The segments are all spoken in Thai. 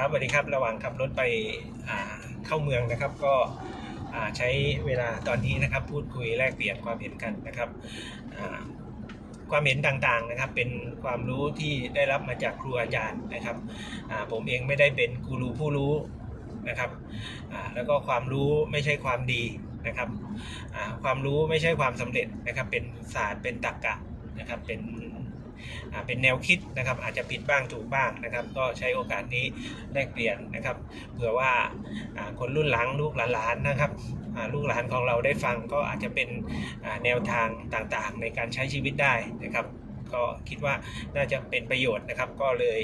ครับสวัสดีครับระหว่างขับรถไปเข้าเมืองนะครับ ก็ใช้เวลาตอนนี้นะครับ พูดคุยแลกเปลี่ยนความเห็นกันนะครับความเห็นต่างๆนะครับ เป็นความรู้ที่ได้รับมาจากครูอาจารย์นะครับผมเองไม่ได้เป็นกูรูผู้รู้นะครับแล้วก็ความรู้ไม่ใช่ความดีนะครับความรู้ไม่ใช่ความสำเร็จนะครับ เป็นศาสตร์เป็นตรรกะนะครับเป็น เป็นแนวคิดนะครับอาจจะผิดบ้างถูกบ้างนะครับ ก็ใช้โอกาสนี้แลกเปลี่ยนนะครับเผื่อว่าคนรุ่นหลังลูกหลานๆนะครับลูกหลานของเราได้ฟังก็อาจจะเป็นแนวทางต่างๆ ในการใช้ชีวิตได้นะครับ ก็คิดว่าน่าจะเป็นประโยชน์นะครับ ก็เลย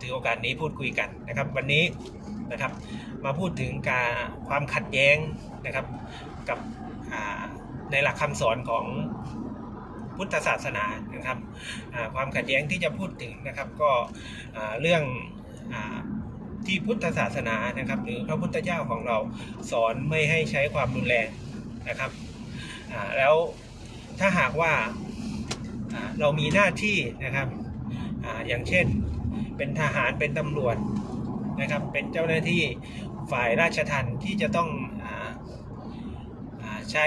ถือโอกาสนี้พูดคุยกันนะครับ วันนี้นะครับมาพูดถึงการความขัดแย้งนะครับกับในหลักคำสอนของ พุทธศาสนานะครับความขัดแย้งที่จะพูดถึงนะครับก็เรื่องอที่พุทธศาสนานะครับ หรือพระพุทธเจ้าของเราสอนไม่ให้ใช้ความรุนแรงนะครับแล้วถ้าหากว่าเรามีหน้าที่นะครับออย่างเช่นเป็นทหารเป็นตำรวจนะครับเป็นเจ้าหน้าที่ฝ่ายราชทัณฑ์ที่จะต้องออใช้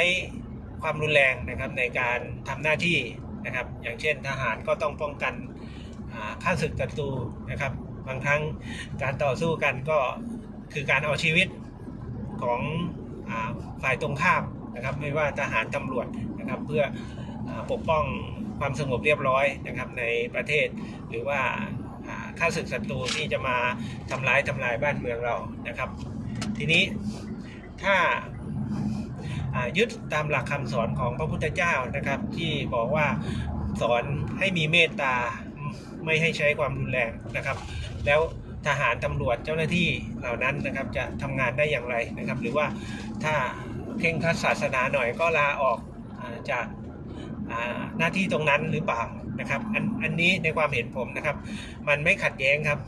ความรุนแรงนะครับในการทำหน้าที่นะครับ อย่างเช่นทหารก็ต้องป้องกันอ่าศึกศัตรูนะครับ บางครั้งการต่อสู้กันก็คือการเอาชีวิตของฝ่ายตรงข้ามนะครับ ไม่ว่าทหารตำรวจนะครับ เพื่ออปกป้องความสงบเรียบร้อยนะครับในประเทศ หรือว่าอ่าศึกศัตรูที่จะมาทำร้ายทำลายบ้านเมืองเรานะครับ ทีนี้ถ้า ยึดตามหลักคำสอนของพระพุทธเจ้านะครับ ที่บอกว่าสอนให้มีเมตตาไม่ให้ใช้ความรุนแรงนะครับ แล้วทหารตำรวจเจ้าหน้าที่เหล่านั้นนะครับจะทำงานได้อย่างไรนะครับ หรือว่าถ้าเคร่งครัดศาสนาหน่อยก็ลาออกอจากหน้าที่ตรงนั้นหรือเปล่านะครับอันอันนี้ในความเห็นผมนะครับ มันไม่ขัดแย้งครับ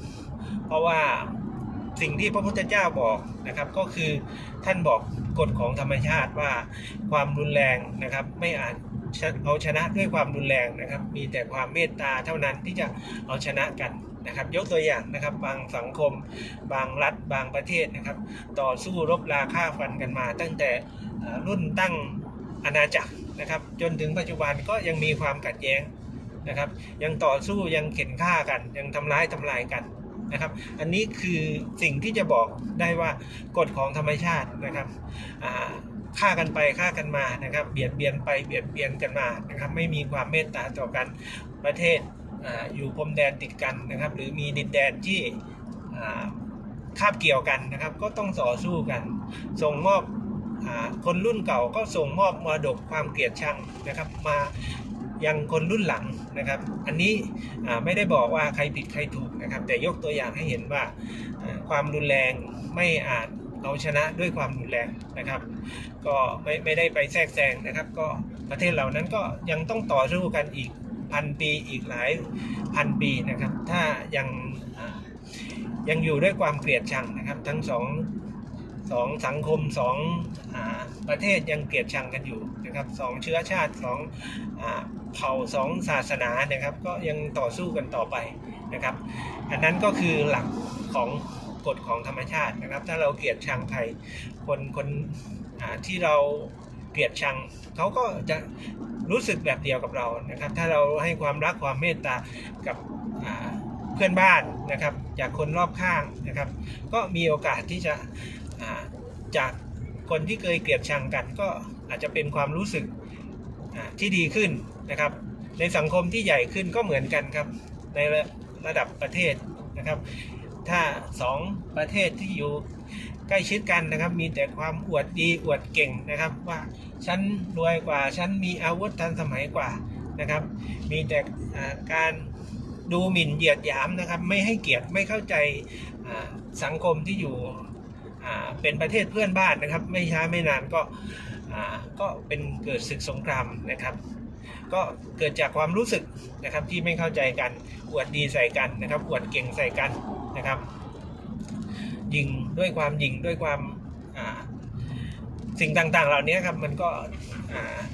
เพราะว่า สิ่งที่พระพุทธเจ้าบอกนะครับก็คือท่านบอกกฎของธรรมชาติว่าความรุนแรงนะครับไม่อาจเอาชนะด้วยความรุนแรงนะครับ มีแต่ความเมตตาเท่านั้นที่จะเอาชนะกันนะครับ ยกตัวอย่างนะครับบางสังคม บางรัฐบางประเทศนะครับ ต่อสู้รบราฆ่าฟันกันมา ตั้งแต่รุ่นตั้งอาณาจักรนะครับ จนถึงปัจจุบันก็ยังมีความขัดแย้งนะครับ ยังต่อสู้ยังเข็นฆ่ากัน ยังทำร้ายทำลายกัน นะครับ อันนี้คือสิ่งที่จะบอกได้ว่ากฎของธรรมชาตินะครับฆ่ากันไปฆ่ากันมานะครับ เบียดเบียนไปเบียดเบียนกันมานะครับ ไม่มีความเมตตาต่อกันประเทศออยู่พรมแดนติดกันนะครับ หรือมีดินแดนที่คาบเกี่ยวกันนะครับ ก็ต้องต่อสู้กัน ส่งมอบคนรุ่นเก่าก็ส่งมอบมรดกความเกลียดชังนะครับ มา ยังคนรุ่นหลังนะครับ อันนี้ไม่ได้บอกว่าใครผิดใครถูกนะครับ แต่ยกตัวอย่างให้เห็นว่าความรุนแรงไม่อาจเอาชนะด้วยความรุนแรงนะครับ ก็ไม่ไม่ได้ไปแทรกแซงนะครับ ก็ประเทศเหล่านั้นก็ยังต้องต่อสู้กันอีกพันปีอีกหลายพันปีนะครับ ถ้ายังยังอยู่ด้วยความเกลียดชังนะครับ ทั้งสอง สองสังคมสองอประเทศยังเกลียดชังกันอยู่นะครับสองเชื้อชาติสองอเผ่าสองศาสนานะครับ ก็ยังต่อสู้กันต่อไปนะครับ อันนั้นก็คือหลักของกฎของธรรมชาตินะครับ ถ้าเราเกลียดชังใครคนคนที่เราเกลียดชังเขาก็จะรู้สึกแบบเดียวกับเรานะครับ ถ้าเราให้ความรักความเมตตากับเพื่อนบ้านนะครับ จากคนรอบข้างนะครับ ก็มีโอกาสที่จะ จากคนที่เคยเกลียดชังกันก็อาจจะเป็นความรู้สึกที่ดีขึ้นนะครับ ในสังคมที่ใหญ่ขึ้นก็เหมือนกันครับในระระดับประเทศนะครับ ถ้าสองประเทศที่อยู่ใกล้ชิดกันนะครับ มีแต่ความอวดดีอวดเก่งนะครับ ว่าฉันรวยกว่าฉันมีอาวุธทันสมัยกว่านะครับ มีแต่การดูหมิ่นเหยียดหยามนะครับ ไม่ให้เกียรติไม่เข้าใจสังคมที่อยู่ เป็นประเทศเพื่อนบ้านนะครับ ไม่ช้าไม่นานก็ก็เป็นเกิดศึกสงครามนะครับ ก็เกิดจากความรู้สึกนะครับที่ไม่เข้าใจกันอวดดีใส่กันนะครับอวดเก่งใส่กันนะครับยิงด้วยความยิงด้วยความอ่าสิ่งต่างๆ เหล่านี้ครับมันก็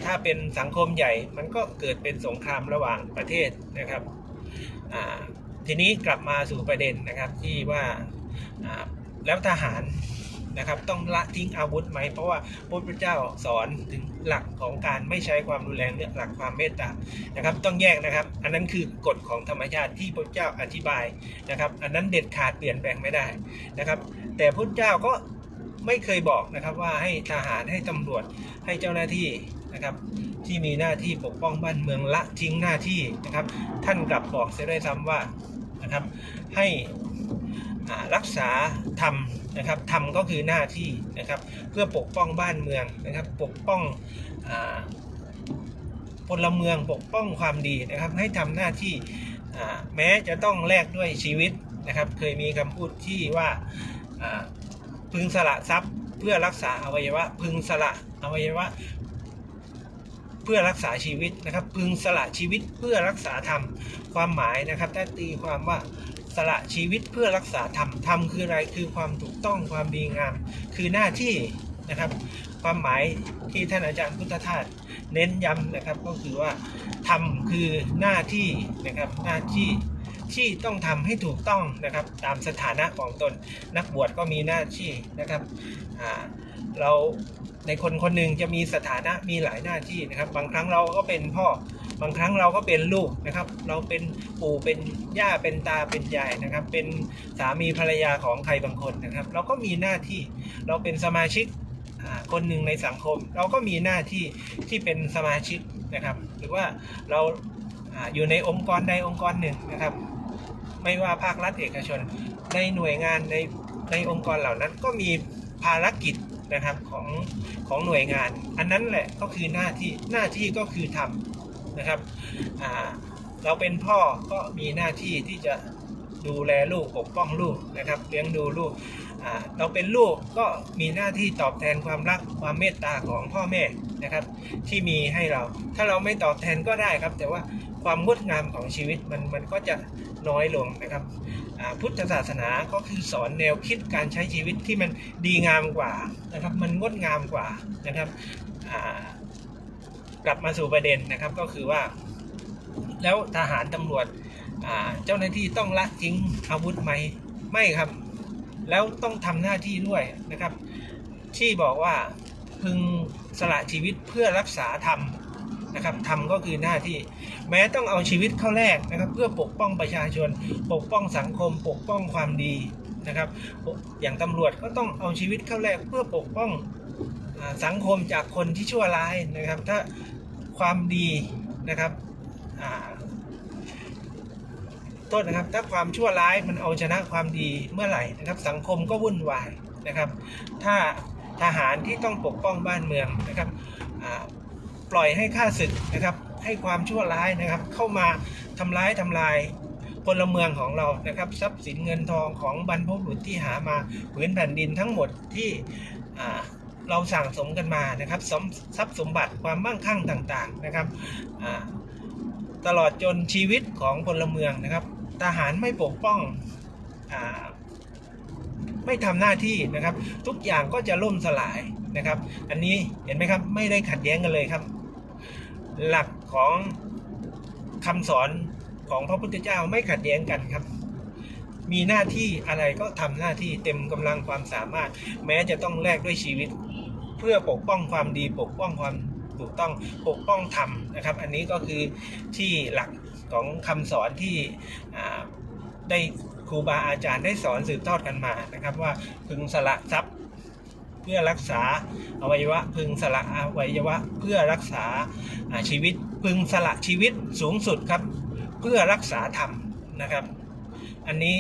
ถ้าเป็นสังคมใหญ่ มันก็เกิดเป็นสงครามระหว่างประเทศนะครับทีนี้กลับมาสู่ประเด็นนะครับที่ว่าแล้วทหาร นะครับ ต้องละทิ้งอาวุธไหม เพราะว่าพระพุทธเจ้าสอนถึงหลักของการไม่ใช้ความรุนแรงเนี่ยหลักความเมตตานะครับ ต้องแยกนะครับ อันนั้นคือกฎของธรรมชาติที่พระพุทธเจ้าอธิบายนะครับ อันนั้นเด็ดขาดเปลี่ยนแปลงไม่ได้นะครับ แต่พระพุทธเจ้าก็ไม่เคยบอกนะครับว่าให้ทหารให้ตำรวจให้เจ้าหน้าที่นะครับที่มีหน้าที่ปกป้องบ้านเมืองละทิ้งหน้าที่นะครับ ท่านกลับบอกเสียด้วยซ้ำว่านะครับให้ รักษาธรรมนะครับธรรมก็คือหน้าที่นะครับ เพื่อปกป้องบ้านเมืองนะครับ ปกป้องอพลเมืองปกป้องความดีนะครับ ให้ทำหน้าที่แม้จะต้องแลกด้วยชีวิตนะครับ เคยมีคำพูดที่ว่าอ่าพึงสละทรัพย์ เพื่อรักษาอวัยวะ พึงสละอวัยวะ เพื่อรักษาชีวิตนะครับ พึงสละชีวิตเพื่อรักษาธรรมความหมายนะครับถ้าตีความว่า สละชีวิตเพื่อรักษาธรรม ธรรมคืออะไร คือความถูกต้องความดีงาม คือหน้าที่นะครับ ความหมายที่ท่านอาจารย์พุทธทาสเน้นย้ำนะครับ ก็คือว่าธรรมคือหน้าที่นะครับ หน้าที่ที่ต้องทำให้ถูกต้องนะครับ ตามสถานะของตน นักบวชก็มีหน้าที่นะครับเราในคนคนหนึ่งจะมีสถานะมีหลายหน้าที่นะครับ บางครั้งเราก็เป็นพ่อ บางครั้งเราก็เป็นลูกนะครับ เราเป็นปู่เป็นย่าเป็นตาเป็นยายนะครับ เป็นสามีภรรยาของใครบางคนนะครับ เราก็มีหน้าที่เราเป็นสมาชิกคนหนึ่งในสังคม เราก็มีหน้าที่ที่เป็นสมาชิกนะครับ หรือว่าเราอยู่ในองค์กรใดองค์กรหนึ่งนะครับ ไม่ว่าภาครัฐเอกชน ในหน่วยงานในในองค์กรเหล่านั้นก็มีภารกิจนะครับของของหน่วยงาน อันนั้นแหละก็คือหน้าที่หน้าที่ก็คือทำ นะครับเราเป็นพ่อก็มีหน้าที่ที่จะดูแลลูกปกป้องลูกนะครับเลี้ยงดูลูกเราเป็นลูกก็มีหน้าที่ตอบแทนความรักความเมตตาของพ่อแม่นะครับที่มีให้เรา ถ้าเราไม่ตอบแทนก็ได้ครับ แต่ว่าความงดงามของชีวิตมันมันก็จะน้อยลงนะครับพุทธศาสนาก็คือสอนแนวคิดการใช้ชีวิตที่มันดีงามกว่านะครับ มันงดงามกว่านะครับ กลับมาสู่ประเด็นนะครับก็คือว่า แล้วทหารตำรวจเจ้าหน้าที่ต้องละทิ้งอาวุธไหมไม่ครับ แล้วต้องทำหน้าที่ด้วยนะครับ ที่บอกว่าพึงสละชีวิตเพื่อรักษาธรรมนะครับธรรมก็คือหน้าที่ แม้ต้องเอาชีวิตเข้าแลกนะครับ เพื่อปกป้องประชาชน ปกป้องสังคม ปกป้องความดีนะครับ อย่างตำรวจก็ต้องเอาชีวิตเข้าแลกเพื่อปกป้อง สังคมจากคนที่ชั่วร้ายนะครับ ถ้าความดีนะครับอ่าโทษนะครับ ถ้าความชั่วร้ายมันเอาชนะความดีเมื่อไหร่นะครับ สังคมก็วุ่นวายนะครับ ถ้าทหารที่ต้องปกป้องบ้านเมืองนะครับปล่อยให้ข้าศึกนะครับ ให้ความชั่วร้ายนะครับ เข้ามาทำร้ายทำลายพลเมืองของเรานะครับ ทรัพย์สินเงินทองของบรรพบุรุษที่หามาผืนแผ่นดินทั้งหมดที่ เราสั่งสมกันมานะครับสมทรัพย์สมบัติความมั่งคั่งต่างๆนะครับตลอดจนชีวิตของพลเมืองนะครับทหารไม่ปกป้องอไม่ทำหน้าที่นะครับ ทุกอย่างก็จะล่มสลายนะครับ อันนี้เห็นไหมครับไม่ได้ขัดแย้งกันเลยครับ หลักของคำสอนของพระพุทธเจ้าไม่ขัดแย้งกันครับ มีหน้าที่อะไรก็ทำหน้าที่เต็มกำลังความสามารถ แม้จะต้องแลกด้วยชีวิต พื่อปกป้องความดีปกป้องความถูกต้องปกป้องธรรมนะครับ อันนี้ก็คือที่หลักของคำสอนที่ได้ครูบาอาจารย์ได้สอนสืบทอดกันมานะครับว่าพึงสละทรัพย์เพื่อรักษาอวัยวะ พึงสละอวัยวะ เพื่อรักษาอ่าชีวิต พึงสละชีวิตสูงสุดครับ เพื่อรักษาธรรมนะครับ อันนี้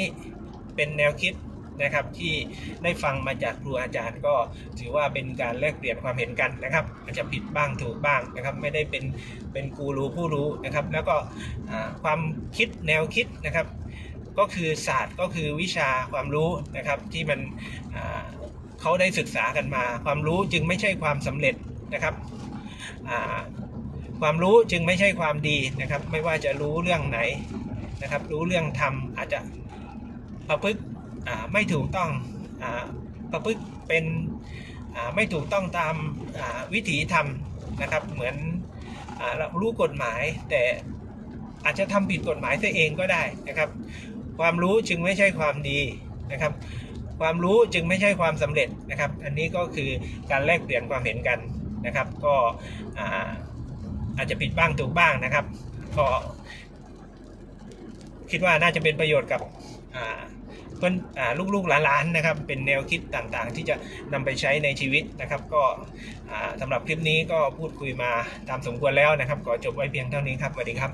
เป็นแนวคิด นะครับที่ได้ฟังมาจากครูอาจารย์ก็ถือว่าเป็นการแลกเปลี่ยนความเห็นกันนะครับอาจจะผิดบ้างถูกบ้างนะครับไม่ได้เป็นเป็นกูรูผู้รู้นะครับแล้วก็ความคิดแนวคิดนะครับ ก็คือศาสตร์ก็คือวิชาความรู้นะครับที่มันเขาได้ศึกษากันมา ความรู้จึงไม่ใช่ความสำเร็จนะครับความรู้จึงไม่ใช่ความดีนะครับ ไม่ว่าจะรู้เรื่องไหนนะครับ รู้เรื่องธรรมอาจจะประพฤติ ไม่ถูกต้องอประพฤติเป็นไม่ถูกต้องตามวิถีธรรมนะครับเหมือนอ่าเรารู้กฎหมาย แต่อาจจะทำผิดกฎหมายตัวเองก็ได้นะครับ ความรู้จึงไม่ใช่ความดีนะครับ ความรู้จึงไม่ใช่ความสำเร็จนะครับ อันนี้ก็คือการแลกเปลี่ยนความเห็นกันนะครับ ก็อาอาจจะผิดบ้างถูกบ้างนะครับ ก็คิดว่าน่าจะเป็นประโยชน์กับ พื่อนลูกๆหลานๆนะครับเป็นแนวคิดต่างๆ ที่จะนำไปใช้ในชีวิตนะครับ ก็สำสำหรับคลิปนี้ก็พูดคุยมาตามสมควรแล้วนะครับขอจบไว้เพียงเท่านี้ครับสวัสดีครับ